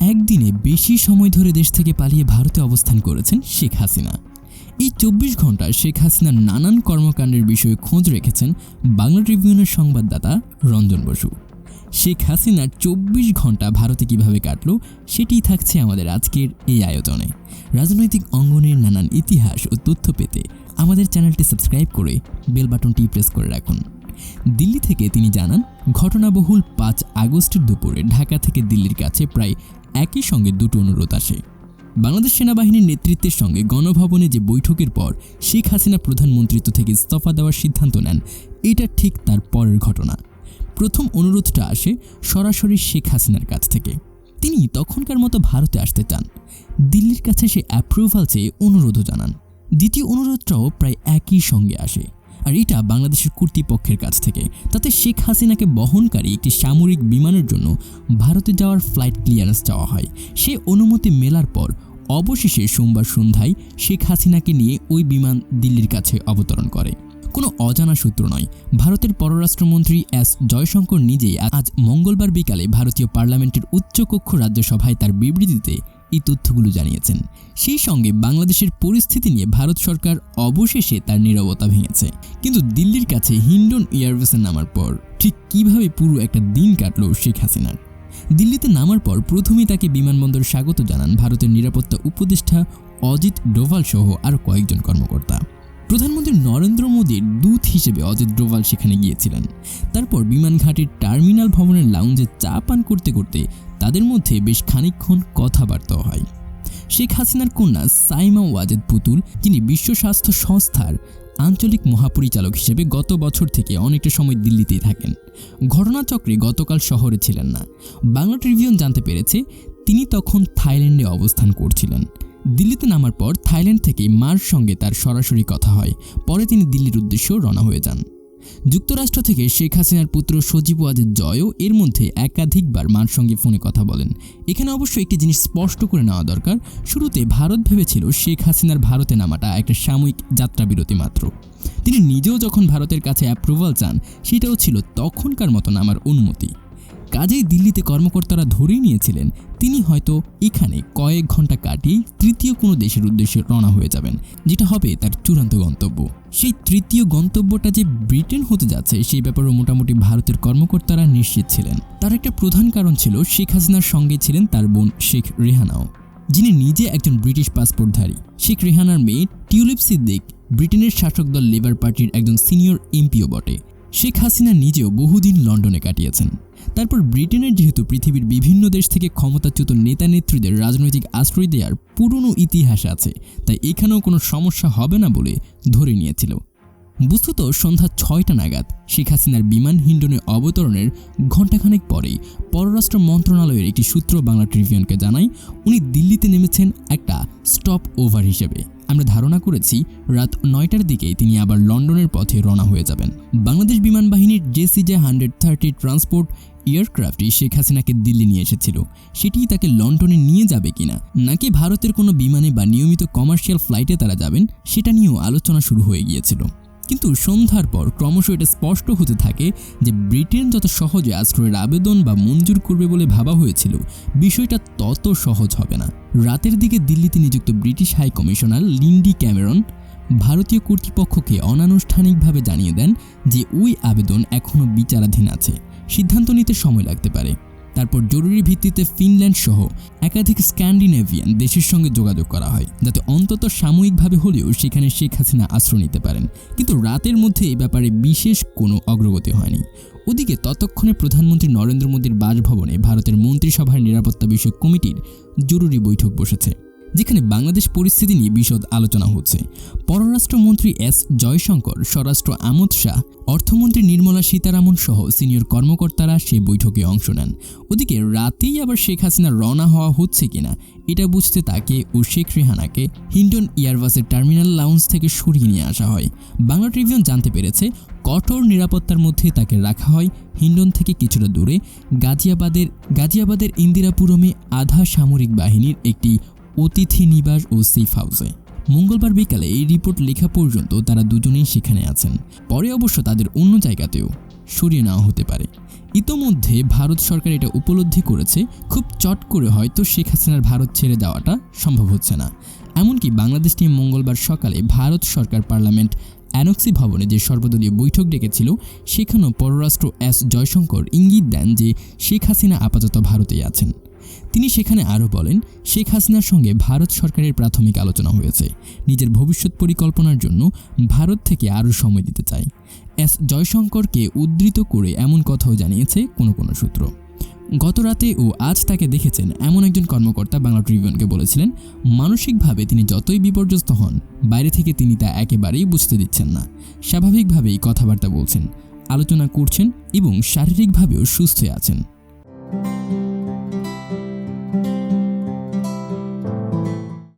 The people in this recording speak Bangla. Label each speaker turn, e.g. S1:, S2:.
S1: একদিনে বেশি সময় ধরে দেশ থেকে পালিয়ে ভারতে অবস্থান করেছেন শেখ হাসিনা। এই চব্বিশ ঘণ্টা শেখ হাসিনার নানান কর্মকাণ্ডের বিষয়ে খোঁজ রেখেছেন বাংলা ট্রিবিউনের সংবাদদাতা রঞ্জন বসু। শেখ হাসিনার চব্বিশ ঘণ্টা ভারতে কীভাবে কাটলো, সেটিই থাকছে আমাদের আজকের এই আয়োজনে। রাজনৈতিক অঙ্গনের নানান ইতিহাস ও তথ্য পেতে আমাদের চ্যানেলটি সাবস্ক্রাইব করে বেল বাটনটি প্রেস করে রাখুন। দিল্লি থেকে তিনি জানান, ঘটনাবহুল পাঁচ আগস্টের দুপুরে ঢাকা থেকে দিল্লির কাছে প্রায় একই সঙ্গে দুটো অনুরোধ আসে। বাংলাদেশ সেনাবাহিনীর নেতৃত্বের সঙ্গে গণভবনে যে বৈঠকের পর শেখ হাসিনা প্রধানমন্ত্রিত্ব থেকে ইস্তফা দেওয়ার সিদ্ধান্ত নেন, এটা ঠিক তার পরের ঘটনা। প্রথম অনুরোধটা আসে সরাসরি শেখ হাসিনার কাছ থেকে। তিনি তখনকার মতো ভারতে আসতে চান। দিল্লির কাছে সে অ্যাপ্রুভাল চেয়ে অনুরোধও জানান। দ্বিতীয় অনুরোধটাও প্রায় একই সঙ্গে আসে। আর এটা বাংলাদেশের কর্তৃপক্ষের কাছ থেকে। তাতে শেখ হাসিনাকে বহনকারী একটি সামরিক বিমানের জন্য ভারতে যাওয়ার ফ্লাইট ক্লিয়ারেন্স চাওয়া হয়। সে অনুমতি মেলার পর অবশেষে সোমবার সন্ধ্যায় শেখ হাসিনাকে নিয়ে ওই বিমান দিল্লির কাছে অবতরণ করে। কোনো অজানা সূত্র নয়, ভারতের পররাষ্ট্রমন্ত্রী এস জয়শঙ্কর নিজেই আজ মঙ্গলবার বিকালে ভারতীয় পার্লামেন্টের উচ্চকক্ষ রাজ্যসভায় তার বিবৃতিতে এই তথ্যগুলো জানিয়েছেন। সেই সঙ্গে বাংলাদেশের পরিস্থিতি নিয়ে ভারত সরকার অবশেষে তার নীরবতা ভেঙেছে। কিন্তু দিল্লির কাছে হিন্ডন এয়ারবেসে নামার পর ঠিক কীভাবে পুরো একটা দিন কাটলো শেখ হাসিনার? দিল্লিতে নামার পর প্রথমেই তাকে বিমানবন্দর স্বাগত জানান ভারতের নিরাপত্তা উপদেষ্টা অজিত ডোভাল সহ আরও কয়েকজন কর্মকর্তা। প্রধানমন্ত্রী নরেন্দ্র মোদীর দূত হিসেবে অজিত ডোভাল সেখানে গিয়েছিলেন। তারপর বিমানঘাটির টার্মিনাল ভবনের লাউঞ্জে চা পান করতে করতে তাদের মধ্যে বেশ খানিকক্ষণ কথাবার্তাও হয়। শেখ হাসিনার কন্যা সাইমা ওয়াজেদ পুতুল, যিনি বিশ্ব স্বাস্থ্য সংস্থার আঞ্চলিক মহাপরিচালক হিসেবে গত বছর থেকে অনেকটা সময় দিল্লিতেই থাকেন। ঘটনাচক্রে গতকাল শহরে ছিলেন না। বাংলা ট্রিবিউন জানতে পেরেছে, তিনি তখন থাইল্যান্ডে অবস্থান করছিলেন। দিল্লিতে নামার পর থাইল্যান্ড থেকে মার সঙ্গে তার সরাসরি কথা হয়। পরে তিনি দিল্লির উদ্দেশ্যেও রওনা হয়ে যান। যুক্তরাষ্ট্র থেকে শেখ হাসিনার পুত্র সজীব ওয়াজেদ জয়ও এর মধ্যে একাধিকবার মার সঙ্গে ফোনে কথা বলেন। এখানে অবশ্য একটি জিনিস স্পষ্ট করে নেওয়া দরকার, শুরুতে ভারত ভেবেছিল শেখ হাসিনার ভারতে নামাটা একটা সাময়িক যাত্রাবিরতি মাত্র। তিনি নিজেও যখন ভারতের কাছে অ্যাপ্রুভাল চান, সেটাও ছিল তখনকার মতো নামার অনুমতি। কাজেই দিল্লিতে কর্মকর্তারা ধরেই নিয়েছিলেন, তিনি হয়তো এখানে কয়েক ঘণ্টা কাটিয়ে তৃতীয় কোনো দেশের উদ্দেশ্যে রওনা হয়ে যাবেন, যেটা হবে তার চূড়ান্ত গন্তব্য। সেই তৃতীয় গন্তব্যটা যে ব্রিটেন হতে যাচ্ছে, সেই ব্যাপারেও মোটামুটি ভারতের কর্মকর্তারা নিশ্চিত ছিলেন। তার একটা প্রধান কারণ ছিল শেখ হাসিনার সঙ্গে ছিলেন তার বোন শেখ রেহানাও, যিনি নিজে একজন ব্রিটিশ পাসপোর্টধারী। শেখ রেহানার মেয়ে টিউলিপ সিদ্দিক ব্রিটেনের শাসক দল লেবার পার্টির একজন সিনিয়র এমপিও বটে। শেখ হাসিনা নিজেও বহুদিন লন্ডনে কাটিয়েছেন। তারপর ব্রিটেনের যেহেতু পৃথিবীর বিভিন্ন দেশ থেকে ক্ষমতাচ্যুত নেতা নেত্রীদের রাজনৈতিক আশ্রয় দেওয়ার পুরনো ইতিহাস আছে, তাই এখানেও কোনো সমস্যা হবে না বলে ধরে নিয়েছিল। বস্তুত সন্ধ্যা ছয়টা নাগাদ শেখ হাসিনার বিমান হিন্ডনে অবতরণের ঘণ্টাখানেক পরেই পররাষ্ট্র মন্ত্রণালয়ের একটি সূত্র বাংলা ট্রিবিউনকে জানায়, উনি দিল্লিতে নেমেছেন একটা স্টপ ওভার হিসেবে। আমরা ধারণা করেছি রাত নয়টার দিকেই তিনি আবার লন্ডনের পথে রওনা হয়ে যাবেন। বাংলাদেশ বিমান বাহিনীর জেসিজে হান্ড্রেড থার্টি ট্রান্সপোর্ট এয়ারক্রাফটই শেখ হাসিনাকে দিল্লি নিয়ে এসেছিল। সেটিই তাকে লন্ডনে নিয়ে যাবে কিনা, নাকি ভারতের কোনো বিমানে বা নিয়মিত কমার্শিয়াল ফ্লাইটে তারা যাবেন, সেটা নিয়েও আলোচনা শুরু হয়ে গিয়েছিল। কিন্তু সন্ধ্যার পর ক্রমশ এটা স্পষ্ট হতে থাকে যে ব্রিটেন যত সহজে আশ্রয়ের আবেদন বা মঞ্জুর করবে বলে ভাবা হয়েছিল, বিষয়টা তত সহজ হবে না। রাতের দিকে দিল্লিতে নিযুক্ত British high commissioner Lindy Cameron ভারতীয় কর্তৃপক্ষকে অনানুষ্ঠানিকভাবে জানিয়ে দেন যে ওই আবেদন এখনও বিচারাধীন আছে। সিদ্ধান্ত নিতে সময় লাগতে পারে। তারপর জরুরি ভিত্তিতে ফিনল্যান্ড সহ একাধিক স্ক্যান্ডিনেভিয়ান দেশের সঙ্গে যোগাযোগ করা হয়, যাতে অন্তত সাময়িকভাবে হলেও সেখানে শেখ হাসিনা আশ্রয় নিতে পারেন। কিন্তু রাতের মধ্যে এ ব্যাপারে বিশেষ কোনো অগ্রগতি হয়নি। ওদিকে ততক্ষণে প্রধানমন্ত্রী নরেন্দ্র মোদীর বাসভবনে ভারতের মন্ত্রিসভার নিরাপত্তা বিষয়ক কমিটির জরুরি বৈঠক বসেছে। যেখানে বাংলাদেশ পরিস্থিতি নিয়ে বিশদ আলোচনা হচ্ছে। পররাষ্ট্রমন্ত্রী এস জয়শঙ্কর, স্বরাষ্ট্র আমোদ শাহ, অর্থমন্ত্রী নির্মলা সীতারামন সহ সিনিয়র কর্মকর্তারা সেই বৈঠকে অংশ নেন। ওদিকে রাতেই আবার শেখ হাসিনা রওনা হওয়া হচ্ছে কিনা, এটা বুঝতে তাকে ও শেখ রেহানাকে হিন্ডন এয়ারবাসের টার্মিনাল লাউন্স থেকে সরিয়ে নিয়ে আসা হয়। বাংলা ট্রিবিউন জানতে পেরেছে, কঠোর নিরাপত্তার মধ্যে তাকে রাখা হয় হিন্ডন থেকে কিছুটা দূরে। গাজিয়াবাদের গাজিয়াবাদের ইন্দিরাপুরমে আধা সামরিক বাহিনীর একটি অতিথি নিবাস ও সেফ হাউসে মঙ্গলবার বিকালে এই রিপোর্ট লেখা পর্যন্ত তারা দুজনেই সেখানে আছেন। পরে অবশ্য তাদের অন্য জায়গাতেও সরিয়ে নেওয়া হতে পারে। ইতোমধ্যে ভারত সরকার এটা উপলব্ধি করেছে, খুব চট করে হয়তো শেখ হাসিনার ভারত ছেড়ে দেওয়াটা সম্ভব হচ্ছে না। এমনকি বাংলাদেশ নিয়ে মঙ্গলবার সকালে ভারত সরকার পার্লামেন্ট অ্যানক্সি ভবনে যে সর্বদলীয় বৈঠক ডেকেছিল, সেখানেও পররাষ্ট্র এস জয়শঙ্কর ইঙ্গিত দেন যে শেখ হাসিনা আপাতত ভারতেই আছেন। তিনি সেখানে আরও বলেন, শেখ হাসিনার সঙ্গে ভারত সরকারের প্রাথমিক আলোচনা হয়েছে। নিজের ভবিষ্যৎ পরিকল্পনার জন্য ভারত থেকে আরও সময় দিতে চায় এস জয়শঙ্করকে উদ্ধৃত করে এমন কথাও জানিয়েছে কোনো কোনো সূত্র। গত রাতে ও আজ তাকে দেখেছেন এমন একজন কর্মকর্তা বাংলা ট্রিবিউনকে বলেছিলেন, মানসিকভাবে তিনি যতই বিপর্যস্ত হন, বাইরে থেকে তিনি তা একেবারেই বুঝতে দিচ্ছেন না। স্বাভাবিকভাবেই কথাবার্তা বলছেন, আলোচনা করছেন এবং শারীরিকভাবেও সুস্থ আছেন।